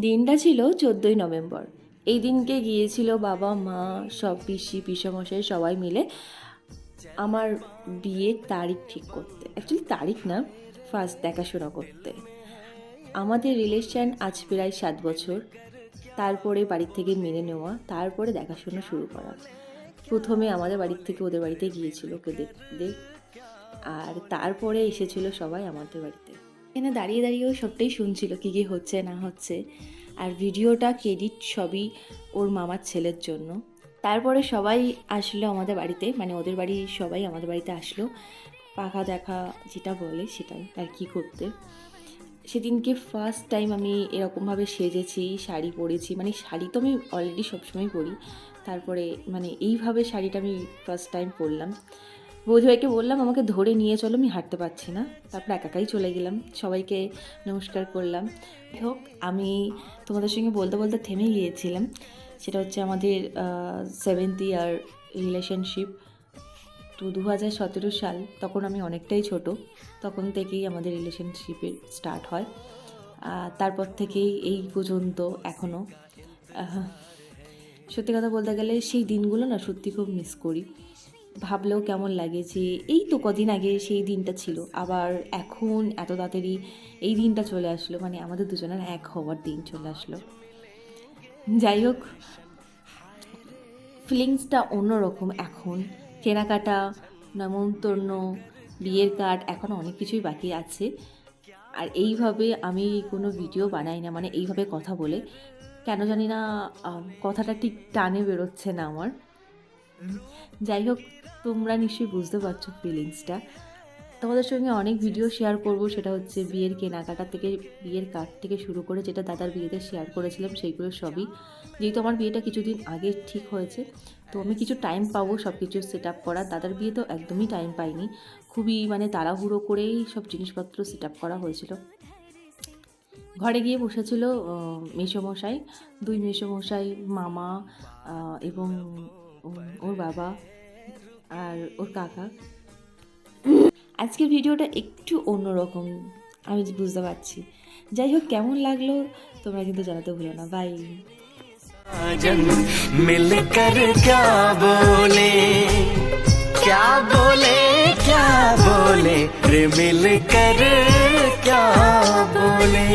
দিনটা ছিল চোদ্দোই নভেম্বর। এই দিনকে গিয়েছিল বাবা, মা, সব পিসি, পিসমশাই সবাই মিলে আমার বিয়ের তারিখ ঠিক করতে। অ্যাকচুয়ালি তারিখ না ফার্স্ট দেখাশোনা করতে। আমাদের রিলেশন আজ প্রায় সাত বছর। তারপরে বাড়ির থেকে মেনে নেওয়া, তারপরে দেখাশোনা শুরু করা। প্রথমে আমাদের বাড়ির থেকে ওদের বাড়িতে গিয়েছিল ওকে দেখতে। আর তারপরে এসেছিল সবাই আমাদের বাড়িতে। এখানে দাঁড়িয়ে দাঁড়িয়েও সবটাই শুনছিল কী কী হচ্ছে, না হচ্ছে। আর ভিডিওটা ক্রেডিট সবই ওর মামার ছেলের জন্য। তারপরে সবাই আসলো আমাদের বাড়িতে মানে ওদের বাড়ি, সবাই আমাদের বাড়িতে আসলো। পাখা দেখা যেটা বলে সেটাই, আর কি করতে। সেদিনকে ফার্স্ট টাইম আমি এরকমভাবে সেজেছি, শাড়ি পরেছি মানে শাড়ি তো আমি অলরেডি সবসময় পরি। তারপরে মানে এইভাবে শাড়িটা আমি ফার্স্ট টাইম পরলাম। বৌদিভাইকে বললাম, আমাকে ধরে নিয়ে চলো, আমি হাঁটতে পারছি না। তারপর একাকাই চলে গেলাম, সবাইকে নমস্কার করলাম। হোক, আমি তোমাদের সঙ্গে বলতে বলতে থেমে গিয়েছিলাম। সেটা হচ্ছে আমাদের সেভেন্থ ইয়ার রিলেশনশিপ তো দু হাজার সতেরো সাল, তখন আমি অনেকটাই ছোট। তখন থেকেই আমাদের রিলেশনশিপের স্টার্ট হয়। তারপর থেকেই এই পর্যন্ত এখনও সত্যি কথা বলতে গেলে সেই দিনগুলো না সত্যি খুব মিস করি। ভাবলেও কেমন লাগে যে এই তো কদিন আগে সেই দিনটা ছিল, আবার এখন এত তাড়াতাড়ি এই দিনটা চলে আসলো মানে আমাদের দুজনের এক হওয়ার দিন চলে আসলো। যাই হোক ফিলিংসটা অন্যরকম এখন। কেনাকাটা, নেমন্তন্ন, বিয়ের কার্ড এখন অনেক কিছুই বাকি আছে। আর এইভাবে আমি কোনো ভিডিও বানাই না মানে এইভাবে কথা বলে। কেন জানি না কথাটা ঠিক টানে বেরোচ্ছে না আমার। যাই হোক, তোমরা নিশ্চয়ই বুঝতে পারছ ফিলিংসটা তোমাদের সঙ্গে অনেক ভিডিও শেয়ার করব, সেটা হচ্ছে বিয়ের কেনাকাটা থেকে, বিয়ের কার্ড থেকে শুরু করে যেটা দাদার বিয়েতে শেয়ার করেছিলাম সেইগুলো সবই। যেহেতু আমার বিয়েটা কিছুদিন আগে ঠিক হয়েছে, তো আমি কিছু টাইম পাবো সব কিছু সেট আপ করা দাদার বিয়ে তো একদমই টাইম পাইনি। খুবই মানে তাড়াহুড়ো করেই সব জিনিসপত্র সেট আপ করা হয়েছিল। ঘরে গিয়ে বসেছিল মেসোমশাই, দুই মেসোমশাই, মামা এবং ওর বাবা আর ওর কাকা আজকের ভিডিওটা একটু অন্যরকম আমি বুঝতে পারছি যাই হোক কেমন লাগলো তোমরা কিন্তু জানাতে ভুলো না বাই जन मिलकर क्या बोले क्या बोले क्या बोले रे मिलकर क्या बोले